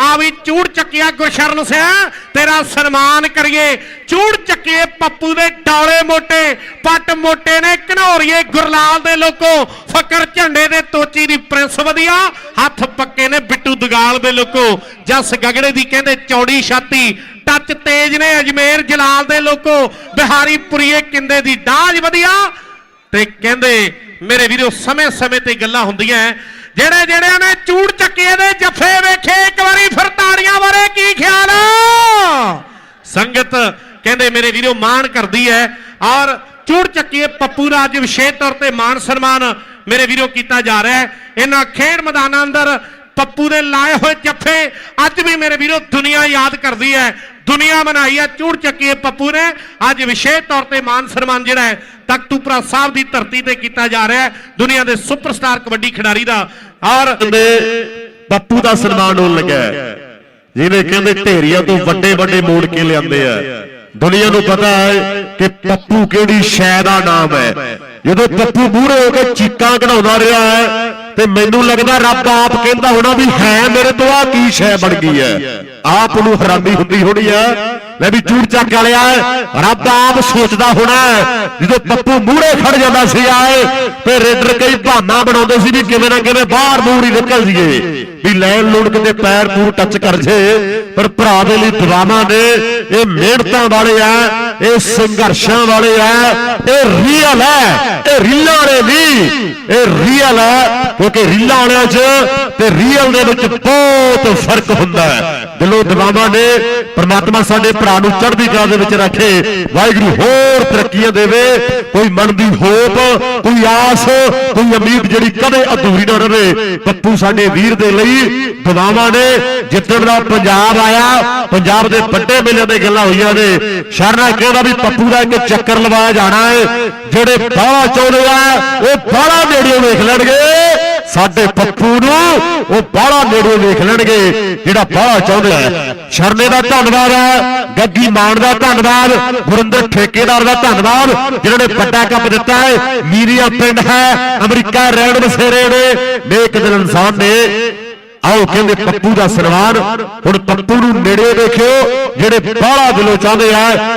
ਆ ਵੀ ਚੂੜ ਚੱਕਿਆ ਗੁਰਸ਼ਰਨ ਸਿਆ ਤੇਰਾ ਸਨਮਾਨ ਕਰੀਏ। ਚੂੜ ਚੱਕਿਏ ਪੱਪੂ ਦੇ ਡਾਲੇ ਮੋਟੇ, ਪੱਟ ਮੋਟੇ ਨੇ ਘਨੌਰੀਏ ਗੁਰਲਾਲ ਦੇ ਲੋਕੋ। ਫਕਰ ਝੰਡੇ ਦੇ ਤੋਚੀ ਦੀ ਪ੍ਰਿੰਸ ਵਧੀਆ, ਹੱਥ ਪੱਕੇ ਨੇ ਬਿੱਟੂ ਦਗਾਲ ਦੇ ਲੋਕੋ। ਜਸ ਗਗੜੇ ਦੀ ਕਹਿੰਦੇ ਚੌੜੀ ਛਾਤੀ, ਟੱਚ ਤੇਜ ਨੇ ਅਜਮੇਰ ਜਲਾਲ ਦੇ ਲੋਕੋ। ਬਿਹਾਰੀ ਪੁਰੀਏ ਕਿੰਦੇ ਦੀ ਡਾਜ ਵਧੀਆ, ਤੇ ਕਹਿੰਦੇ ਮੇਰੇ ਵੀਰੋ ਸਮੇਂ-ਸਮੇਂ ਤੇ ਗੱਲਾਂ ਹੁੰਦੀਆਂ ਜਿਹੜੇ ਜਿਹੜਿਆਂ ਨੇ ਚੂੜ ਚੱਕੇ ਦੇ ਜੱਫੇ ਵੇਖੇ, ਇੱਕ ਵਾਰੀ ਫਿਰ ਤਾੜੀਆਂ ਬਾਰੇ ਕੀ ਖਿਆਲ ਸੰਗਤ ਕਹਿੰਦੇ, ਮੇਰੇ ਵੀਰੋ, ਮਾਣ ਕਰਦੀ ਹੈ। ਔਰ ਚੂੜ ਚੱਕੀਏ, ਪੱਪੂ ਰਾਜ ਵਿਸ਼ੇਸ਼ ਤੌਰ ਤੇ ਮਾਣ ਸਨਮਾਨ ਮੇਰੇ ਵੀਰੋ ਕੀਤਾ ਜਾ ਰਿਹਾ ਹੈ। ਇਹਨਾਂ ਖੇਡ ਮੈਦਾਨਾਂ ਅੰਦਰ ਪੱਪੂ ਦੇ ਲਾਏ ਹੋਏ ਜੱਫੇ ਅੱਜ ਵੀ ਮੇਰੇ ਵੀਰੋ ਦੁਨੀਆ ਯਾਦ ਕਰਦੀ ਹੈ ਦੁਨੀਆ ਮਨਾਈ ਹੈ ਚੂੜ ਚੱਕੀਏ ਪੱਪੂ ਨੇ ਅੱਜ ਵਿਸ਼ੇਸ਼ ਤੌਰ ਤੇ ਮਾਨ ਸਨਮਾਨ ਜਿਹੜਾ ਹੈ ਤਖਤੂਪੁਰਾ ਸਾਹਿਬ ਦੀ ਧਰਤੀ ਤੇ ਕੀਤਾ ਜਾ ਰਿਹਾ ਹੈ ਦੁਨੀਆ ਦੇ ਸੁਪਰਸਟਾਰ ਕਬੱਡੀ ਖਿਡਾਰੀ ਦਾ ਔਰ ਪੱਪੂ ਦਾ ਸਨਮਾਨ ਹੋਣ ਲੱਗਾ ਹੈ। ਜਿਹਨੇ ਕਹਿੰਦੇ ਢੇਰੀਆਂ ਤੋਂ ਵੱਡੇ ਵੱਡੇ ਮੋੜ ਕੇ ਲਿਆਂਦੇ ਆ ਦੁਨੀਆ ਨੂੰ ਪਤਾ ਹੈ ਕਿ ਪੱਪੂ ਕਿਹੜੀ ਸ਼ੈ ਦਾ ਨਾਮ ਹੈ। ਜਦੋਂ ਪੱਪੂ ਮੂਹਰੇ ਹੋ ਕੇ ਚੀਕਾਂ ਕਢਾਉਂਦਾ ਰਿਹਾ ਹੈ, ਤੇ ਮੈਨੂੰ ਲੱਗਦਾ ਰੱਬ ਆਪ ਕਹਿੰਦਾ ਹੋਣਾ ਵੀ ਹੈ ਮੇਰੇ ਤੋਂ ਆ ਕੀ ਸ਼ੈ ਬਣ ਗਈ ਹੈ। ਆਪ ਨੂੰ ਹੈਰਾਨੀ ਹੁੰਦੀ ਹੋਣੀ ਹੈ ਲੈ ਵੀ ਚੂੜ ਚੱਕ ਵਾਲਿਆ ਰੱਬ ਆਪ ਸੋਚਦਾ ਹੋਣਾ ਜਦੋਂ ਪੱਪੂ ਮੂਹਰੇ ਖੜ ਜਾਂਦਾ ਸੀ ਆਏ, ਤੇ ਰੇਡਰ ਕਈ ਬਹਾਨਾ ਬਣਾਉਂਦੇ ਸੀ ਵੀ ਕਿਵੇਂ ਨਾ ਕਿਵੇਂ ਬਾਹਰ ਮੂਹਰੀ ਨਿਕਲ ਜੀਏ ਵੀ ਲੈਣ ਲੋੜ ਕਿਤੇ ਪੈਰ ਪੂਰ ਟੱਚ ਕਰ ਜੇ। ਪਰ ਭਰਾ ਦੇ ਲਈ ਦੁਆਵਾਂ ਨੇ, ਇਹ ਮਿਹਨਤਾਂ ਵਾਲੇ ਆ, ਇਹ ਸੰਘਰਸ਼ਾਂ ਵਾਲੇ ਆ, ਇਹ ਰੀਅਲ ਹੈ ਇਹ ਰੀਲਾਂ ਵਾਲੇ ਨਹੀਂ, ਇਹ ਰੀਅਲ ਹੈ ਕਿਉਂਕਿ ਰੀਲਾਂ ਵਾਲਿਆਂ 'ਚ ਤੇ ਰੀਅਲ ਦੇ ਵਿੱਚ ਬਹੁਤ ਫ਼ਰਕ ਹੁੰਦਾ ਹੈ। ਦਿਲੋਂ ਦੁਆਵਾਂ ਨੇ ਪ੍ਰਮਾਤਮਾ ਸਾਡੇ ਭਰਾ ਨੂੰ ਚੜ੍ਹਦੀ ਕਲਾ ਦੇ ਵਿੱਚ ਰੱਖੇ। ਵਾਹਿਗੁਰੂ ਹੋਰ ਤਰੱਕੀਆਂ ਦੇਵੇ। ਕੋਈ ਮਨ ਦੀ ਹੋਪ, ਕੋਈ ਆਸ, ਕੋਈ ਉਮੀਦ ਜਿਹੜੀ ਕਦੇ ਅਧੂਰੀ ਨਾ ਰਹੇ। ਪੱਪੂ ਸਾਡੇ ਵੀਰ ਦੇ ਲਈ ਦੁਆਵਾਂ ਨੇ। ਜਿੱਤਣ ਦਾ ਪੰਜਾਬ ਆਇਆ, ਪੰਜਾਬ ਦੇ ਵੱਡੇ ਮੇਲਿਆਂ ਤੇ ਗੱਲਾਂ ਹੋਈਆਂ ਨੇ। ਸ਼ਰਨਾ ਕਹਿੰਦਾ ਵੀ ਪੱਪੂ ਦਾ ਇੱਕ ਚੱਕਰ ਲਵਾਇਆ ਜਾਣਾ ਹੈ। ਜਿਹੜੇ ਬਾਹਲਾ ਚਾਹੁੰਦੇ ਆ, ਉਹ ਬਾਹਲਾ ਨੇੜਿਓਂ ਵੇਖ ਲੈਣਗੇ। ਸਾਡੇ ਪੱਪੂ ਨੂੰ ਉਹ ਬਾਹਲਾ ਨੇੜੇ ਵੇਖ ਲੈਣਗੇ, ਜਿਹੜਾ ਬਾਹਲਾ ਚਾਹੁੰਦਾ ਹੈ ਸ਼ਰਨੇ ਦਾ ਧੰਨਵਾਦ ਹੈ, ਗੱਗੀ ਮਾਨ ਦਾ ਧੰਨਵਾਦ, ਗੁਰਿੰਦਰ ਠੇਕੇਦਾਰ ਦਾ ਧੰਨਵਾਦ, ਜਿਨ੍ਹਾਂ ਨੇ ਵੱਡਾ ਕੱਪ ਦਿੱਤਾ ਹੈ। ਮੀਰੀਆ ਪਿੰਡ ਹੈ, ਅਮਰੀਕਾ ਰਹਿਣ ਬਸੇਰੇ ਨੇ ਨੇਕ ਦਿਲ ਇਨਸਾਨ ਨੇ। ਆਓ ਕਹਿੰਦੇ ਪੱਪੂ ਦਾ ਸਨਮਾਨ, ਹੁਣ ਪੱਪੂ ਨੂੰ ਨੇੜੇ ਵੇਖਿਓ, ਜਿਹੜੇ ਬਾਹਲਾ ਦਿਲੋਂ ਚਾਹੁੰਦੇ ਆ।